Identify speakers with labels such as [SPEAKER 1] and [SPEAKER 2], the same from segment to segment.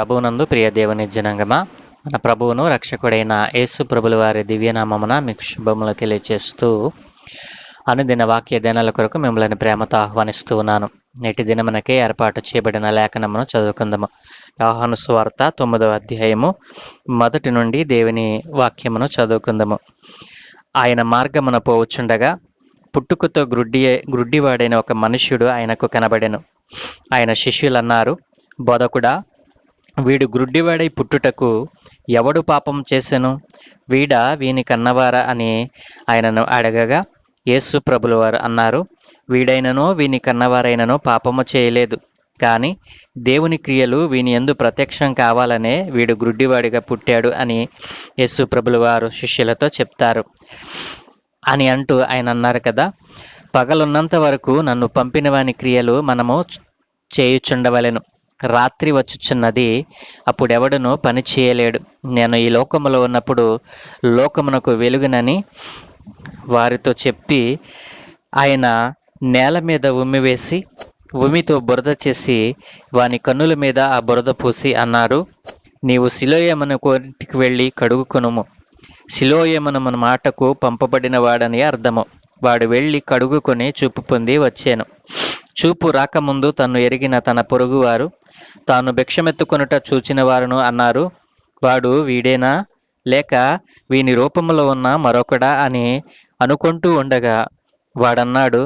[SPEAKER 1] ప్రభువునందు ప్రియ దేవుని జనంగమా? మన ప్రభువును రక్షకుడైన యేసు ప్రభుల వారి దివ్యనామమున మీకు శుభములు తెలియజేస్తూ అనుదిన వాక్య దినాల కొరకు మిమ్మల్ని ప్రేమతో ఆహ్వానిస్తూ ఉన్నాను. నేటి దినమునకే ఏర్పాటు చేయబడిన లేఖనమును చదువుకుందాము. యోహాను స్వార్త తొమ్మిదవ అధ్యాయము మొదటి నుండి దేవుని వాక్యమును చదువుకుందాము. ఆయన మార్గమున పోవచ్చుండగా పుట్టుకతో గ్రుడ్డి గ్రుడ్డివాడైన ఒక మనుష్యుడు ఆయనకు కనబడెను. ఆయన శిష్యులన్నారు బోధకుడా వీడు గ్రుడ్డివాడై పుట్టుటకు ఎవడు పాపం చేసెను? వీడ వీని కన్నవారా అని ఆయనను అడగగా యేసు ప్రభులు వారు అన్నారు వీడైనను వీని కన్నవారైనను పాపము చేయలేదు. కానీ దేవుని క్రియలు వీని ఎందు ప్రత్యక్షం కావాలనే వీడు గ్రుడ్డివాడిగా పుట్టాడు అని యేసు ప్రభుల వారు శిష్యులతో చెప్తారు. అని అంటూ ఆయన అన్నారు కదా పగలున్నంత వరకు నన్ను పంపిన వాని క్రియలు మనము చేయుచుండవలెను. రాత్రి వచ్చుచున్నది అప్పుడెవడును పని చేయలేడు. నేను ఈ లోకములో ఉన్నప్పుడు లోకమునకు వెలుగునని వారితో చెప్పి ఆయన నేల మీద ఉమ్మివేసి ఉమితో బురద చేసి వాని కన్నుల మీద ఆ బురద పూసి అన్నారు నీవు శిలోయమను కోటికి వెళ్ళి కడుగుకొనుము. శిలోయమను మాటకు పంపబడిన వాడని అర్థము. వాడు వెళ్ళి కడుగుకొని చూపు పొంది వచ్చాను. చూపు రాకముందు తను ఎరిగిన తన పొరుగువారు తాను భిక్షమెత్తుకొనుట చూచిన వారును అన్నారు వాడు వీడేనా? లేక వీని రూపంలో ఉన్న మరొకడా? అని అనుకుంటూ ఉండగా వాడన్నాడు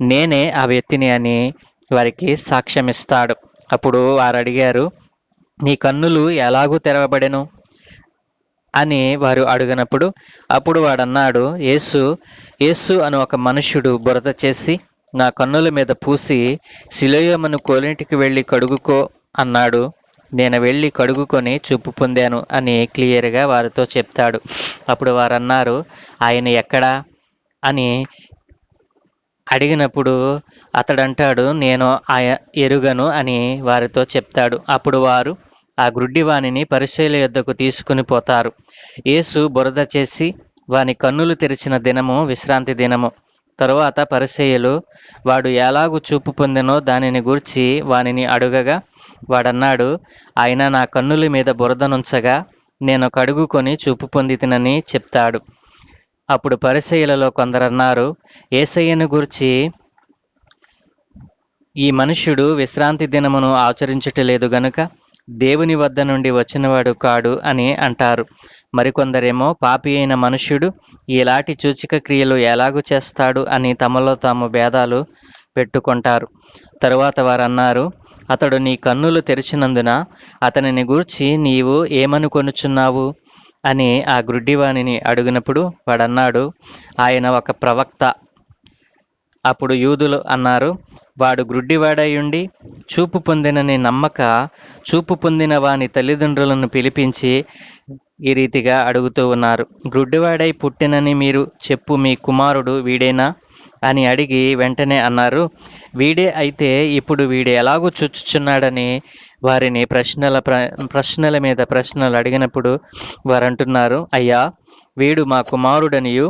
[SPEAKER 1] నేనే ఆ వ్యక్తిని అని వారికి సాక్ష్యమిస్తాడు. అప్పుడు వారు అడిగారు నీ కన్నులు ఎలాగూ తెరవబడెను? అని వారు అడిగినప్పుడు అప్పుడు వాడన్నాడు యేసు యేసు అని ఒక మనుష్యుడు బురద చేసి నా కన్నుల మీద పూసి శిలోయమను కోలింటికి వెళ్ళి కడుగుకో అన్నాడు. నేను వెళ్ళి కడుగుకొని చూపు పొందాను అని క్లియర్గా వారితో చెప్తాడు. అప్పుడు వారన్నారు ఆయన ఎక్కడా? అని అడిగినప్పుడు అతడంటాడు నేను ఆయ ఎరుగను అని వారితో చెప్తాడు. అప్పుడు వారు ఆ గ్రుడ్డివాణిని పరిశీల యొద్దకు తీసుకుని పోతారు. యేసు బురద చేసి వాని కన్నులు తెరిచిన దినము విశ్రాంతి దినము. తరువాత పరిసయ్యులు వాడు ఎలాగు చూపు పొందెనో దానిని గూర్చి వానిని అడుగగా వాడన్నాడు ఆయన నా కన్నుల మీద బురదనుంచగా నేను కడుగుకొని చూపు పొందితినని చెప్తాడు. అప్పుడు పరిసయ్యులలో కొందరన్నారు ఏసయ్యను గురించి ఈ మనుష్యుడు విశ్రాంతి దినమును ఆచరించటలేదు గనుక దేవుని వద్ద నుండి వచ్చినవాడు కాడు అని అంటారు. మరికొందరేమో పాపి అయిన మనుష్యుడు ఇలాంటి సూచిక క్రియలు ఎలాగు చేస్తాడు అని తమలో తాము భేదాలు పెట్టుకుంటారు. తరువాత వారు అన్నారు అతడు నీ కన్నులు తెరిచినందున అతనిని గూర్చి నీవు ఏమనుకొనుచున్నావు? అని ఆ గ్రుడ్డివాణిని అడిగినప్పుడు వాడన్నాడు ఆయన ఒక ప్రవక్త. అప్పుడు యూదులు అన్నారు వాడు గ్రుడ్డివాడయుండి చూపు పొందినని నమ్మక చూపు పొందిన వాని తల్లిదండ్రులను పిలిపించి ఈ రీతిగా అడుగుతూ ఉన్నారు. గ్రుడ్డివాడై పుట్టినని మీరు చెప్పు మీ కుమారుడు వీడేనా? అని అడిగి వెంటనే అన్నారు. వీడే అయితే ఇప్పుడు వీడు ఎలాగూ చుచ్చుచున్నాడని వారిని ప్రశ్నల ప్ర ప్రశ్నల మీద ప్రశ్నలు అడిగినప్పుడు వారు అంటున్నారు అయ్యా వీడు మా కుమారుడనియు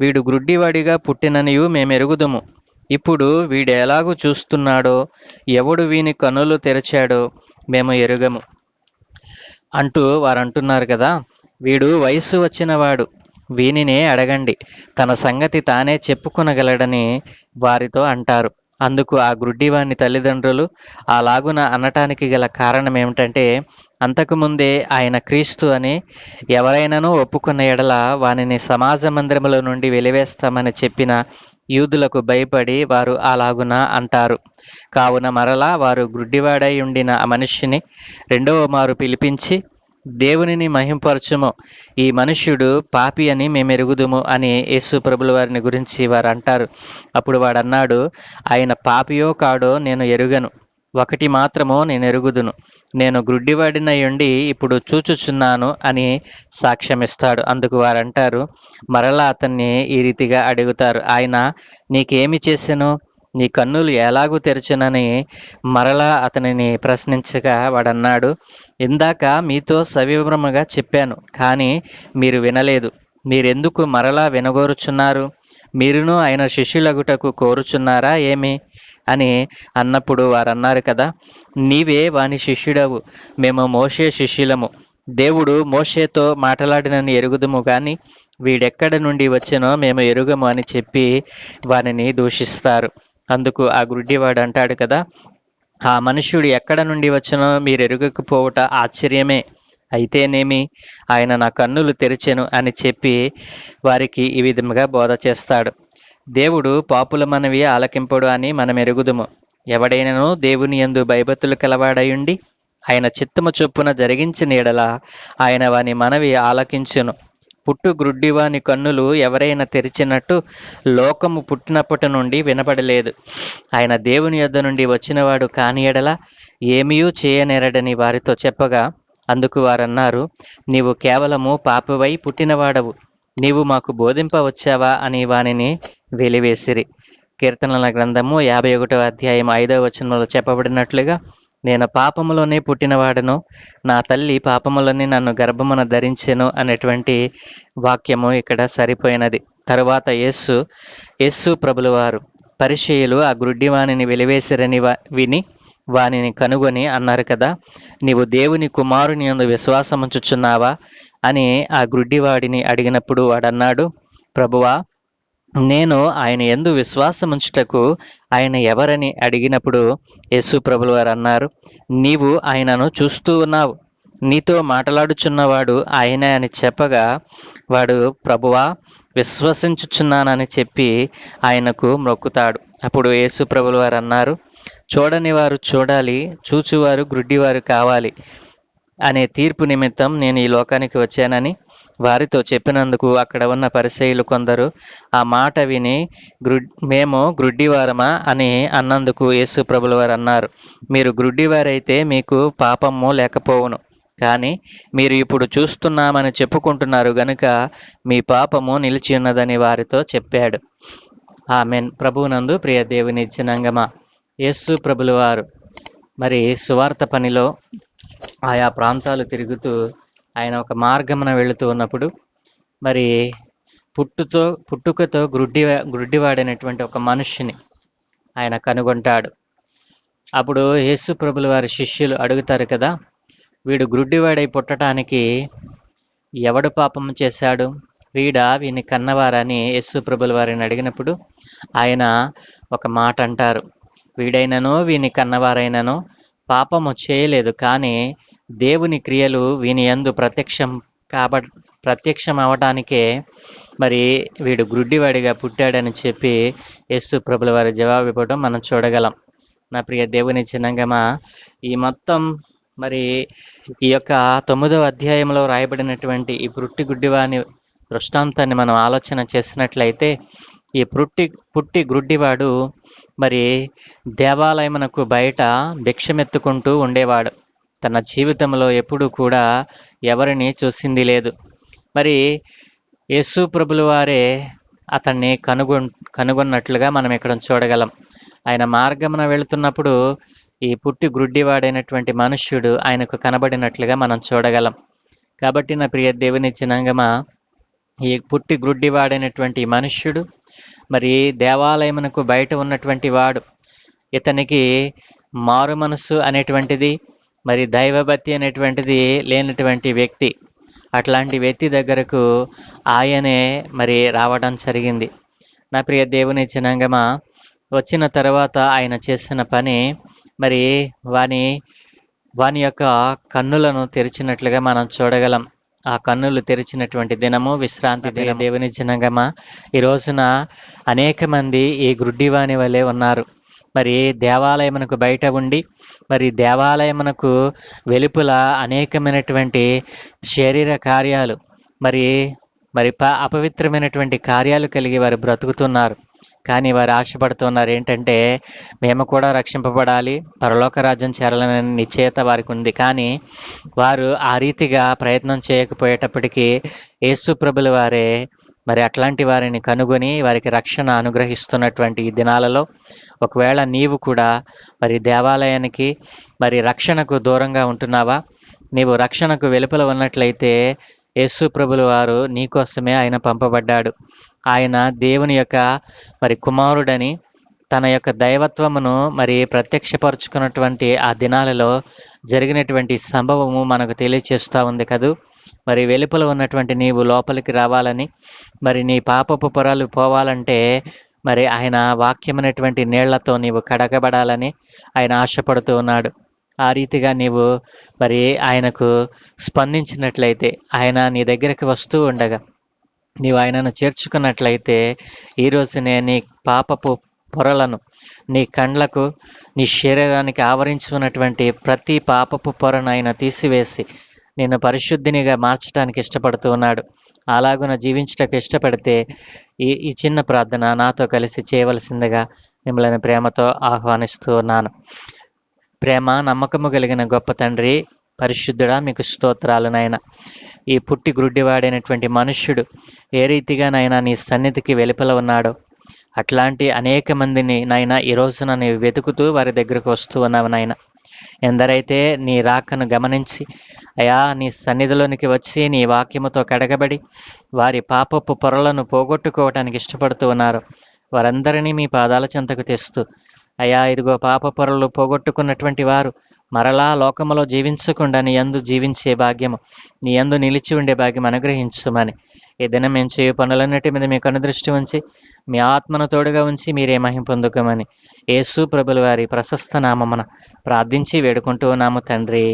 [SPEAKER 1] వీడు గ్రుడ్డివాడిగా పుట్టిననియు మేము ఎరుగుదము ఇప్పుడు వీడెలాగూ చూస్తున్నాడో ఎవడు వీని కనులు తెరిచాడో మేము ఎరుగము. అంటూ వారు అంటున్నారు కదా వీడు వయస్సు వచ్చినవాడు వీనినే అడగండి తన సంగతి తానే చెప్పుకొనగలడని వారితో అంటారు. అందుకు ఆ గ్రుడ్డివాని తల్లిదండ్రులు అలాగున అనటానికి గల కారణం ఏమిటంటే అంతకుముందే ఆయన క్రీస్తు అని ఎవరైనానూ ఒప్పుకున్న ఎడల వానిని సమాజ మందిరముల నుండి వెలివేస్తామని చెప్పిన యూదులకు భయపడి వారు అలాగున అంటారు. కావున మరలా వారు గుడ్డివాడై ఉండిన ఆ మనిషిని రెండవ మారు పిలిపించి దేవునిని మహింపరచుము. ఈ మనుష్యుడు పాపి అని మేము ఎరుగుదుము అని యేసు ప్రభుల వారిని గురించి వారు అంటారు. అప్పుడు వాడన్నాడు ఆయన పాపియో కాడో నేను ఎరుగను. ఒకటి మాత్రము నేను ఎరుగుదును నేను గ్రుడ్డివాడినై ఉండి ఇప్పుడు చూచుచున్నాను అని సాక్ష్యమిస్తాడు. అందుకు వారంటారు మరలా అతన్ని ఈ రీతిగా అడుగుతారు ఆయన నీకేమి చేశాను నీ కన్నులు ఎలాగూ తెరచునని మరలా అతనిని ప్రశ్నించగా వాడన్నాడు ఇందాక మీతో సవివరముగా చెప్పాను కానీ మీరు వినలేదు. మీరెందుకు మరలా వినగోరుచున్నారు? మీరును ఆయన శిష్యులగుటకు కోరుచున్నారా ఏమి? అని అన్నప్పుడు వారు అన్నారు కదా నీవే వాని శిష్యుడవు మేము మోషే శిష్యులము. దేవుడు మోషేతో మాట్లాడినని ఎరుగుదుము కానీ వీడెక్కడ నుండి వచ్చినో మేము ఎరుగము అని చెప్పి వానిని దూషిస్తారు. అందుకు ఆ గుడ్డివాడు అంటాడు కదా ఆ మనుష్యుడు ఎక్కడ నుండి వచ్చినో మీరు ఎరుగకపోవుట ఆశ్చర్యమే. అయితేనేమి ఆయన నా కన్నులు తెరిచెను అని చెప్పి వారికి ఈ విధముగా బోధ చేస్తాడు. దేవుడు పాపుల మనవి ఆలకింపుడు అని మనం ఎరుగుదుము ఎవడైనను దేవుని యందు భయభక్తులు కలవాడయుండి ఆయన చిత్తము చొప్పున జరిగించిన ఎడల ఆయన వాని మనవి ఆలకించును. పుట్టు గ్రుడ్డివాని కన్నులు ఎవరైనా తెరిచినట్టు లోకము పుట్టినప్పటి నుండి వినపడలేదు. ఆయన దేవుని యొద్ద నుండి వచ్చినవాడు కాని ఎడల ఏమీయూ చేయనేరడని వారితో చెప్పగా అందుకు వారన్నారు నీవు కేవలము పాపవై పుట్టినవాడవు. నీవు మాకు బోధింప వచ్చావా అని వానిని వెలివేసిరి. కీర్తనల గ్రంథము యాభై ఒకటో అధ్యాయం ఐదవ వచనంలో చెప్పబడినట్లుగా నేను పాపములోనే పుట్టినవాడను నా తల్లి పాపములోనే నన్ను గర్భమున ధరించెను అనేటువంటి వాక్యము ఇక్కడ సరిపోయినది. తరువాత యేస్సు యేస్సు ప్రభులవారు పరిచయులు ఆ గ్రుడ్డివాణిని వెలివేసిరని వా- విని వానిని కనుగొని అన్నారు కదా నీవు దేవుని కుమారుని అందు విశ్వాసముంచుచున్నావా? అని ఆ గుడ్డివాడిని అడిగినప్పుడు వాడన్నాడు ప్రభువా నేను ఆయన ఎందు విశ్వాసముంచుటకు ఆయన ఎవరని అడిగినప్పుడు యేసు ప్రభులు వారు అన్నారు నీవు ఆయనను చూస్తూ ఉన్నావు. నీతో మాట్లాడుచున్నవాడు ఆయనే అని చెప్పగా వాడు ప్రభువా విశ్వసించుచున్నానని చెప్పి ఆయనకు మొక్కుతాడు. అప్పుడు యేసు ప్రభులు వారు అన్నారు చూడని వారు చూడాలి చూచువారు గ్రుడ్డివారు కావాలి. అనే తీర్పు నిమిత్తం నేను ఈ లోకానికి వచ్చానని వారితో చెప్పినందుకు అక్కడ ఉన్న పరిచయులు కొందరు ఆ మాట విని గ్రు మేము గ్రుడ్డివారమా అని అన్నందుకు యేసు ప్రభుల వారు అన్నారు. మీరు గ్రుడ్డివారైతే మీకు పాపము లేకపోవును. కానీ మీరు ఇప్పుడు చూస్తున్నామని చెప్పుకుంటున్నారు గనుక మీ పాపము నిలిచి ఉన్నదని వారితో చెప్పాడు. ఆమెన్. ప్రభువునందు ప్రియ దేవుని జనంగమా యేసు ప్రభులవారు మరి సువార్త పనిలో ఆయా ప్రాంతాలు తిరుగుతూ ఆయన ఒక మార్గమున వెళుతూ ఉన్నప్పుడు మరి పుట్టుతో పుట్టుకతో గ్రుడ్డి గ్రుడ్డివాడైనటువంటి ఒక మనుష్యుని ఆయన కనుగొంటాడు. అప్పుడు యేసు ప్రభుల వారి శిష్యులు అడుగుతారు కదా వీడు గ్రుడ్డివాడై పుట్టడానికి ఎవడు పాపం చేశాడు? వీడా వీని కన్నవారని యేసు ప్రభుల వారిని అడిగినప్పుడు ఆయన ఒక మాట అంటారు వీడైనను వీని కన్నవారైనను పాపము చేయలేదు కానీ దేవుని క్రియలు వీని యందు ప్రత్యక్షం కాబ ప్రత్యక్షం అవటానికే మరి వీడు గ్రుడ్డివాడిగా పుట్టాడని చెప్పి యేసు ప్రభుల వారి జవాబు ఇవ్వడం మనం చూడగలం. నా ప్రియ దేవుని చిన్నంగమా ఈ మొత్తం మరి ఈ యొక్క తొమ్మిదవ అధ్యాయంలో రాయబడినటువంటి ఈ పుట్టి గుడ్డివాని దృష్టాంతాన్ని మనం ఆలోచన చేసినట్లయితే ఈ పుట్టి పుట్టి గ్రుడ్డివాడు మరి దేవాలయమునకు బయట భిక్షమెత్తుకుంటూ ఉండేవాడు. తన జీవితంలో ఎప్పుడూ కూడా ఎవరిని చూసింది లేదు. మరి యేసు ప్రభులు వారే అతన్ని కనుగొ కనుగొన్నట్లుగా మనం ఇక్కడ చూడగలం. ఆయన మార్గమున వెళుతున్నప్పుడు ఈ పుట్టి గ్రుడ్డివాడైనటువంటి మనుష్యుడు ఆయనకు కనబడినట్లుగా మనం చూడగలం. కాబట్టి నా ప్రియ దేవుని చినంగమా ఈ పుట్టి గ్రుడ్డివాడైనటువంటి మనుష్యుడు మరి దేవాలయమునకు బయట ఉన్నటువంటి వాడు ఇతనికి మారు మనస్సు అనేటువంటిది మరి దైవభక్తి అనేటువంటిది లేనటువంటి వ్యక్తి అట్లాంటి వ్యక్తి దగ్గరకు ఆయనే మరి రావడం జరిగింది. నా ప్రియ దేవుని జనాంగమా వచ్చిన తర్వాత ఆయన చేసిన పని మరి వాని వాని యొక్క కన్నులను తెరిచినట్లుగా మనం చూడగలం. ఆ కన్నులు తెరిచినటువంటి దినము విశ్రాంతి దిన దేవుని జనగమ. ఈ రోజున అనేక మంది ఈ గ్రుడ్డివాని వలె ఉన్నారు. మరి దేవాలయమునకు బయట ఉండి మరి దేవాలయమునకు వెలుపల అనేకమైనటువంటి శరీర కార్యాలు మరి మరి ప అపవిత్రమైనటువంటి కార్యాలు కలిగి వారు బ్రతుకుతున్నారు. కానీ వారు ఆశపడుతున్నారు ఏంటంటే మేము కూడా రక్షింపబడాలి పరలోక రాజ్యం చేరాలనే నిశ్చయత వారికి ఉంది. కానీ వారు ఆ రీతిగా ప్రయత్నం చేయకపోయేటప్పటికీ యేసు ప్రభుల వారే మరి అట్లాంటి వారిని కనుగొని వారికి రక్షణ అనుగ్రహిస్తున్నటువంటి ఈ దినాలలో ఒకవేళ నీవు కూడా మరి దేవాలయానికి మరి రక్షణకు దూరంగా ఉంటున్నావా నీవు రక్షణకు వెలుపల ఉన్నట్లయితే యేసు ప్రభులు వారు నీకోసమే ఆయన పంపబడ్డాడు. ఆయన దేవుని యొక్క మరి కుమారుడని తన యొక్క దైవత్వమును మరి ప్రత్యక్షపరుచుకున్నటువంటి ఆ దినాలలో జరిగినటువంటి సంభవము మనకు తెలియచేస్తూ ఉంది కదూ. మరి వెలుపల ఉన్నటువంటి నీవు లోపలికి రావాలని మరి నీ పాపపు పొరలు పోవాలంటే మరి ఆయన వాక్యమైనటువంటి నీళ్ళతో నీవు కడగబడాలని ఆయన ఆశపడుతూ ఉన్నాడు. ఆ రీతిగా నీవు మరి ఆయనకు స్పందించినట్లయితే ఆయన నీ దగ్గరికి వస్తూ ఉండగా నీవు ఆయనను చేర్చుకున్నట్లయితే ఈరోజు నేను నీ పాపపు పొరలను నీ కండ్లకు నీ శరీరానికి ఆవరించుకున్నటువంటి ప్రతి పాపపు పొరను ఆయన తీసివేసి నిన్ను పరిశుద్ధినిగా మార్చడానికి ఇష్టపడుతూ ఉన్నాడు. అలాగున జీవించటకు ఇష్టపడితే ఈ ఈ చిన్న ప్రార్థన నాతో కలిసి చేయవలసిందిగా మిమ్మల్ని ప్రేమతో ఆహ్వానిస్తూ ఉన్నాను. ప్రేమ నమ్మకము కలిగిన గొప్ప తండ్రి పరిశుద్ధుడా మీకు స్తోత్రాలు నాయన. ఈ పుట్టి గ్రుడ్డివాడైనటువంటి మనుష్యుడు ఏ రీతిగా నాయన నీ సన్నిధికి వెలుపల ఉన్నాడో అట్లాంటి అనేక మందిని నాయన ఈ రోజున నీవు వెతుకుతూ వారి దగ్గరకు వస్తూ ఉన్నావు నాయన. ఎందరైతే నీ రాకను గమనించి అయా నీ సన్నిధిలోనికి వచ్చి నీ వాక్యముతో కడగబడి వారి పాపపు పొరలను పోగొట్టుకోవటానికి ఇష్టపడుతూ ఉన్నారు. వారందరినీ మీ పాదాల చెంతకు తెస్తూ అయా ఇదిగో పాప పొరలు పోగొట్టుకున్నటువంటి వారు మరలా లోకములో జీవించకుండా నీ యందు జీవించే భాగ్యము నీ యందు నిలిచి ఉండే భాగ్యం అనుగ్రహించుమని. ఈ దినం మేము చేయు పనులన్నిటి మీద మీకు అనుదృష్టి ఉంచి మీ ఆత్మను తోడుగా ఉంచి మీరే మహిం పొందుకోమని యేసు ప్రభుల వారి ప్రశస్త నామమున ప్రార్థించి వేడుకుంటూ ఉన్నాము తండ్రి.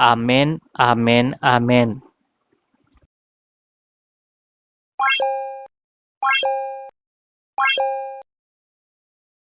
[SPEAKER 1] ఆ మేన్ ఆ మేన్ ఆ మేన్